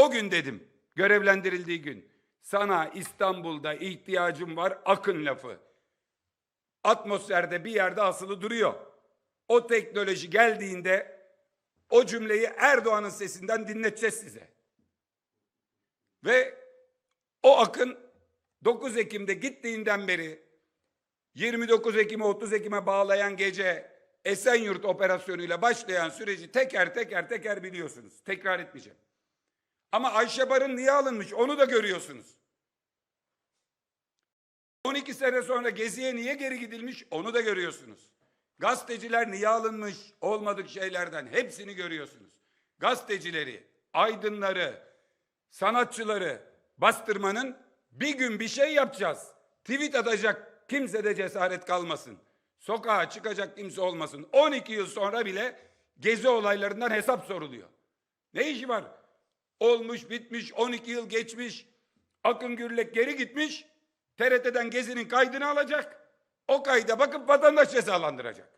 O gün dedim, görevlendirildiği gün. Sana İstanbul'da ihtiyacım var akın lafı. Atmosferde bir yerde asılı duruyor. O teknoloji geldiğinde o cümleyi Erdoğan'ın sesinden dinleteceğiz size. Ve o akın 9 Ekim'de gittiğinden beri 29 Ekim'e 30 Ekim'e bağlayan gece Esenyurt operasyonuyla başlayan süreci teker teker teker biliyorsunuz. Tekrar etmeyeceğim. Ama Ayşe Barın niye alınmış onu da görüyorsunuz. 12 sene sonra Gezi'ye niye geri gidilmiş onu da görüyorsunuz. Gazeteciler niye alınmış olmadık şeylerden hepsini görüyorsunuz. Gazetecileri, aydınları, sanatçıları bastırmanın bir gün bir şey yapacağız. Tweet atacak kimse de cesaret kalmasın. Sokağa çıkacak kimse olmasın. 12 yıl sonra bile gezi olaylarından hesap soruluyor. Ne işi var? Olmuş bitmiş 12 yıl geçmiş. Akın Gürlek geri gitmiş. TRT'den gezinin kaydını alacak. O kayda bakıp vatandaş cezalandıracak.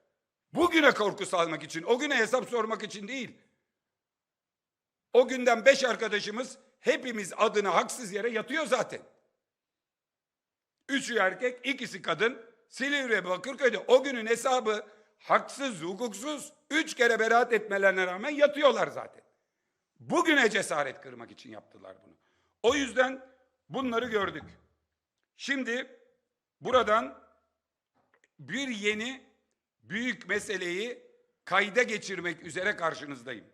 Bugüne korku salmak için, o güne hesap sormak için değil. O günden beş arkadaşımız hepimiz adına haksız yere yatıyor zaten. Üçü erkek, ikisi kadın. Silivri ve Bakırköy'de o günün hesabı haksız, hukuksuz, üç kere beraat etmelerine rağmen yatıyorlar zaten. Bugüne cesaret kırmak için yaptılar bunu. O yüzden bunları gördük. Şimdi buradan bir yeni büyük meseleyi kayda geçirmek üzere karşınızdayım.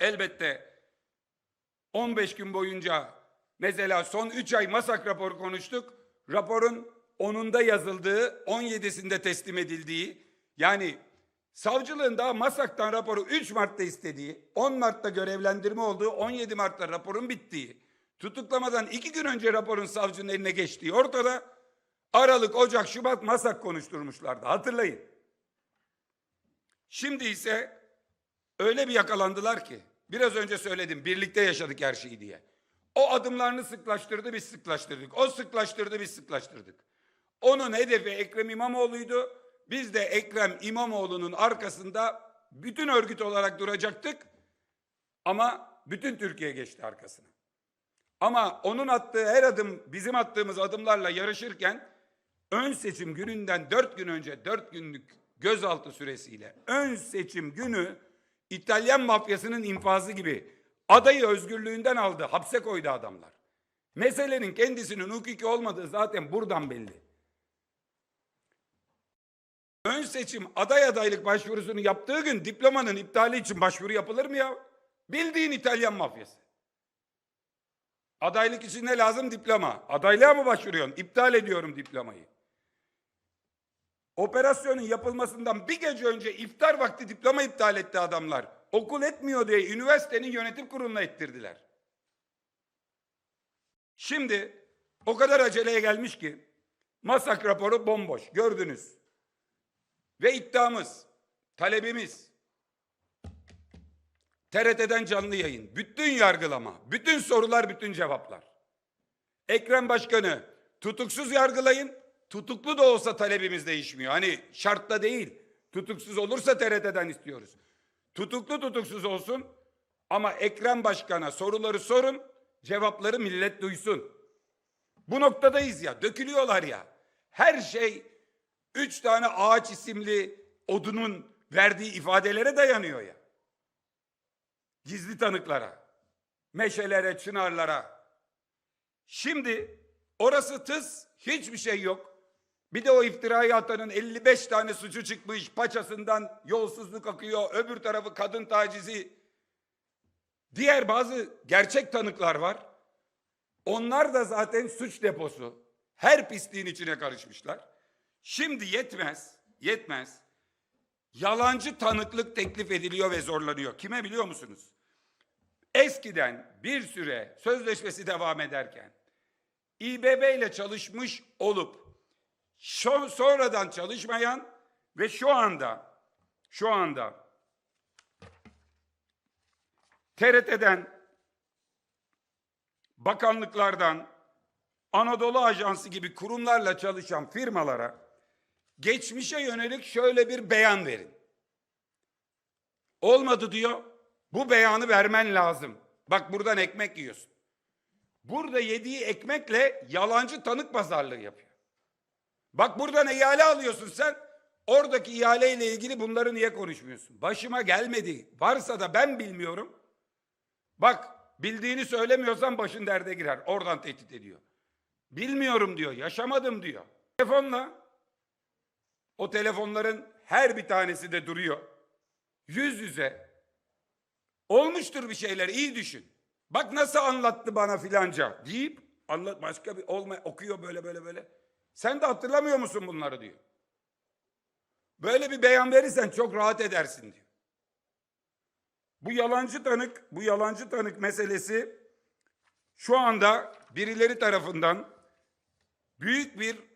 Elbette 15 gün boyunca mesela son 3 ay masak raporu konuştuk. Raporun 10'unda yazıldığı, 17'sinde teslim edildiği yani savcılığın daha masaktan raporu 3 Mart'ta istediği, 10 Mart'ta görevlendirme olduğu, 17 Mart'ta raporun bittiği, tutuklamadan 2 gün önce raporun savcının eline geçtiği ortada. Aralık, Ocak, Şubat masak konuşturmuşlardı hatırlayın. Şimdi ise öyle bir yakalandılar ki biraz önce söyledim birlikte yaşadık her şeyi diye. O adımlarını sıklaştırdı biz sıklaştırdık. O sıklaştırdı biz sıklaştırdık. Onun hedefi Ekrem İmamoğlu'ydu. Biz de Ekrem İmamoğlu'nun arkasında bütün örgüt olarak duracaktık. Ama bütün Türkiye geçti arkasına. Ama onun attığı her adım bizim attığımız adımlarla yarışırken ön seçim gününden dört gün önce dört günlük gözaltı süresiyle ön seçim günü İtalyan mafyasının infazı gibi adayı özgürlüğünden aldı, hapse koydu adamlar. Meselenin kendisinin hukuki olmadığı zaten buradan belli. Ön seçim aday adaylık başvurusunu yaptığı gün diplomanın iptali için başvuru yapılır mı ya? Bildiğin İtalyan mafyası. Adaylık için ne lazım? Diploma. Adaylığa mı başvuruyorsun? İptal ediyorum diplomayı. Operasyonun yapılmasından bir gece önce iftar vakti diploma iptal etti adamlar. Okul etmiyor diye üniversitenin yönetim kuruluna ettirdiler. Şimdi o kadar aceleye gelmiş ki masak raporu bomboş gördünüz. Ve iddiamız, talebimiz TRT'den canlı yayın, bütün yargılama, bütün sorular, bütün cevaplar. Ekrem Başkanı tutuksuz yargılayın, tutuklu da olsa talebimiz değişmiyor. Hani şartta değil, tutuksuz olursa TRT'den istiyoruz. Tutuklu tutuksuz olsun ama Ekrem Başkan'a soruları sorun, cevapları millet duysun. Bu noktadayız ya, dökülüyorlar ya. Her şey üç tane ağaç isimli odunun verdiği ifadelere dayanıyor ya. Gizli tanıklara, meşelere, çınarlara. Şimdi orası tıs, hiçbir şey yok. Bir de o iftirayı atanın 55 tane suçu çıkmış, paçasından yolsuzluk akıyor, öbür tarafı kadın tacizi. Diğer bazı gerçek tanıklar var. Onlar da zaten suç deposu. Her pisliğin içine karışmışlar. Şimdi yetmez, yetmez. Yalancı tanıklık teklif ediliyor ve zorlanıyor. Kime biliyor musunuz? Eskiden bir süre sözleşmesi devam ederken İBB ile çalışmış olup şu, sonradan çalışmayan ve şu anda şu anda TRT'den bakanlıklardan Anadolu Ajansı gibi kurumlarla çalışan firmalara geçmişe yönelik şöyle bir beyan verin. Olmadı diyor. Bu beyanı vermen lazım. Bak buradan ekmek yiyorsun. Burada yediği ekmekle yalancı tanık pazarlığı yapıyor. Bak buradan ihale alıyorsun sen. Oradaki ihaleyle ilgili bunları niye konuşmuyorsun? Başıma gelmedi. Varsa da ben bilmiyorum. Bak bildiğini söylemiyorsan başın derde girer. Oradan tehdit ediyor. Bilmiyorum diyor. Yaşamadım diyor. Telefonla o telefonların her bir tanesi de duruyor. Yüz yüze. Olmuştur bir şeyler iyi düşün. Bak nasıl anlattı bana filanca deyip anlat başka bir olma okuyor böyle böyle böyle. Sen de hatırlamıyor musun bunları diyor. Böyle bir beyan verirsen çok rahat edersin diyor. Bu yalancı tanık, bu yalancı tanık meselesi şu anda birileri tarafından büyük bir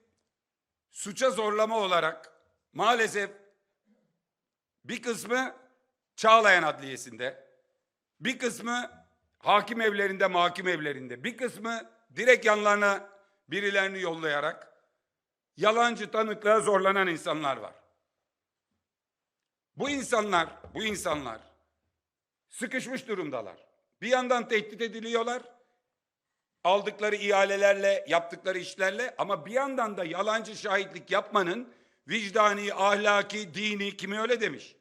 suça zorlama olarak maalesef bir kısmı Çağlayan Adliyesi'nde, bir kısmı hakim evlerinde, mahkum evlerinde, bir kısmı direkt yanlarına birilerini yollayarak yalancı tanıklığa zorlanan insanlar var. Bu insanlar, bu insanlar sıkışmış durumdalar. Bir yandan tehdit ediliyorlar. Aldıkları ihalelerle, yaptıkları işlerle ama bir yandan da yalancı şahitlik yapmanın vicdani, ahlaki, dini kimi öyle demiş.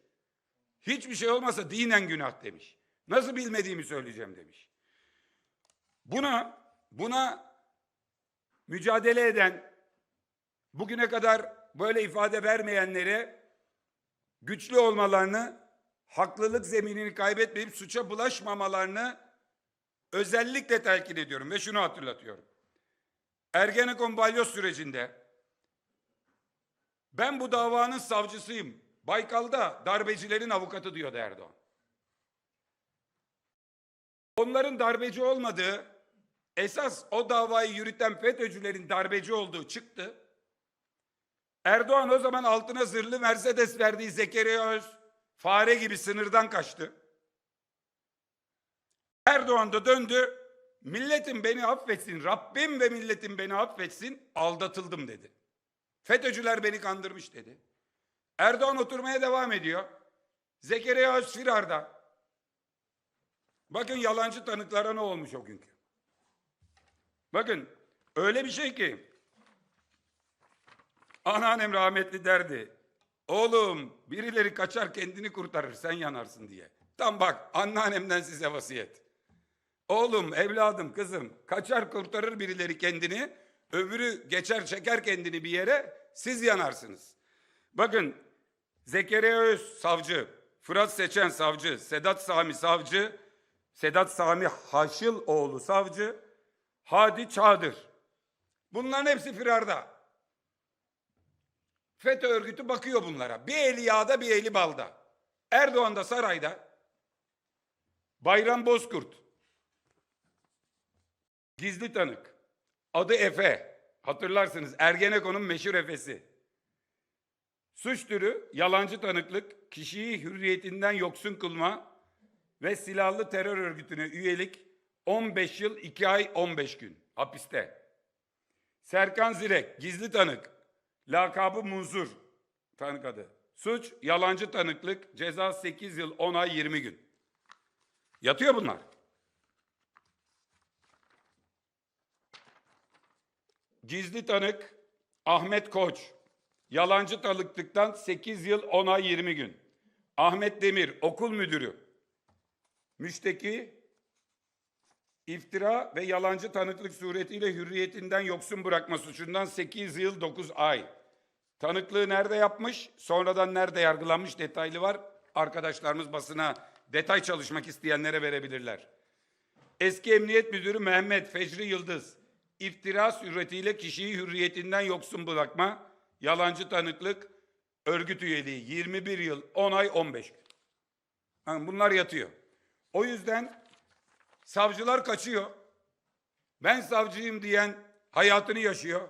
Hiçbir şey olmasa dinen günah demiş. Nasıl bilmediğimi söyleyeceğim demiş. Buna buna mücadele eden bugüne kadar böyle ifade vermeyenlere güçlü olmalarını, haklılık zeminini kaybetmeyip suça bulaşmamalarını özellikle telkin ediyorum ve şunu hatırlatıyorum. Ergenekon balyoz sürecinde ben bu davanın savcısıyım. Baykal'da darbecilerin avukatı diyordu Erdoğan. Onların darbeci olmadığı, esas o davayı yürüten FETÖ'cülerin darbeci olduğu çıktı. Erdoğan o zaman altına zırhlı Mercedes verdiği Zekeriya Öz fare gibi sınırdan kaçtı. Erdoğan da döndü. Milletim beni affetsin, Rabbim ve milletim beni affetsin, aldatıldım dedi. FETÖ'cüler beni kandırmış dedi. Erdoğan oturmaya devam ediyor. Zekeriya Öz firarda. Bakın yalancı tanıklara ne olmuş o günkü. Bakın öyle bir şey ki anneannem rahmetli derdi. Oğlum birileri kaçar kendini kurtarır sen yanarsın diye. Tam bak anneannemden size vasiyet. Oğlum, evladım, kızım kaçar kurtarır birileri kendini. Öbürü geçer çeker kendini bir yere siz yanarsınız. Bakın Zekeriya Öz savcı, Fırat Seçen savcı, Sedat Sami savcı, Sedat Sami Haşıloğlu savcı, Hadi Çağdır. Bunların hepsi firarda. FETÖ örgütü bakıyor bunlara. Bir eli yağda bir eli balda. Erdoğan da sarayda. Bayram Bozkurt. Gizli tanık. Adı Efe. Hatırlarsınız Ergenekon'un meşhur Efe'si. Suç türü yalancı tanıklık, kişiyi hürriyetinden yoksun kılma ve silahlı terör örgütüne üyelik 15 yıl 2 ay 15 gün hapiste. Serkan Zirek, gizli tanık, lakabı Munzur, tanık adı. Suç, yalancı tanıklık, ceza 8 yıl 10 ay 20 gün. Yatıyor bunlar. Gizli tanık Ahmet Koç. Yalancı tanıklıktan 8 yıl 10 ay 20 gün. Ahmet Demir okul müdürü. Müşteki iftira ve yalancı tanıklık suretiyle hürriyetinden yoksun bırakma suçundan 8 yıl 9 ay. Tanıklığı nerede yapmış, sonradan nerede yargılanmış detaylı var. Arkadaşlarımız basına detay çalışmak isteyenlere verebilirler. Eski Emniyet Müdürü Mehmet Fecri Yıldız, iftira suretiyle kişiyi hürriyetinden yoksun bırakma, yalancı tanıklık, örgüt üyeliği 21 yıl, 10 ay, 15 gün. Yani bunlar yatıyor. O yüzden savcılar kaçıyor. Ben savcıyım diyen hayatını yaşıyor.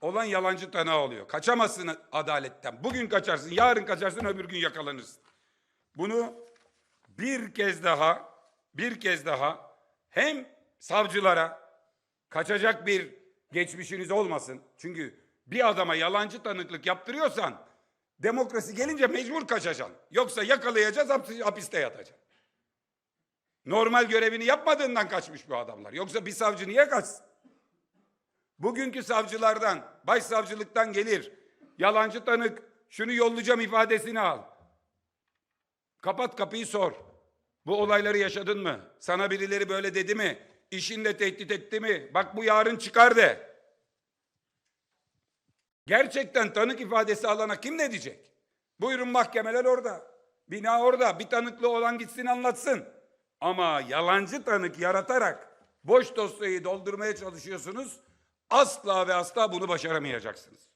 Olan yalancı tanığı oluyor. Kaçamazsın adaletten. Bugün kaçarsın, yarın kaçarsın, öbür gün yakalanırsın. Bunu bir kez daha, bir kez daha hem savcılara kaçacak bir geçmişiniz olmasın. Çünkü bir adama yalancı tanıklık yaptırıyorsan demokrasi gelince mecbur kaçacaksın. Yoksa yakalayacağız hapis- hapiste yatacaksın. Normal görevini yapmadığından kaçmış bu adamlar. Yoksa bir savcı niye kaçsın? Bugünkü savcılardan, başsavcılıktan gelir. Yalancı tanık, şunu yollayacağım ifadesini al. Kapat kapıyı sor. Bu olayları yaşadın mı? Sana birileri böyle dedi mi? İşinle tehdit etti mi? Bak bu yarın çıkar de. Gerçekten tanık ifadesi alana kim ne diyecek? Buyurun mahkemeler orada. Bina orada. Bir tanıklı olan gitsin anlatsın. Ama yalancı tanık yaratarak boş dosyayı doldurmaya çalışıyorsunuz. Asla ve asla bunu başaramayacaksınız.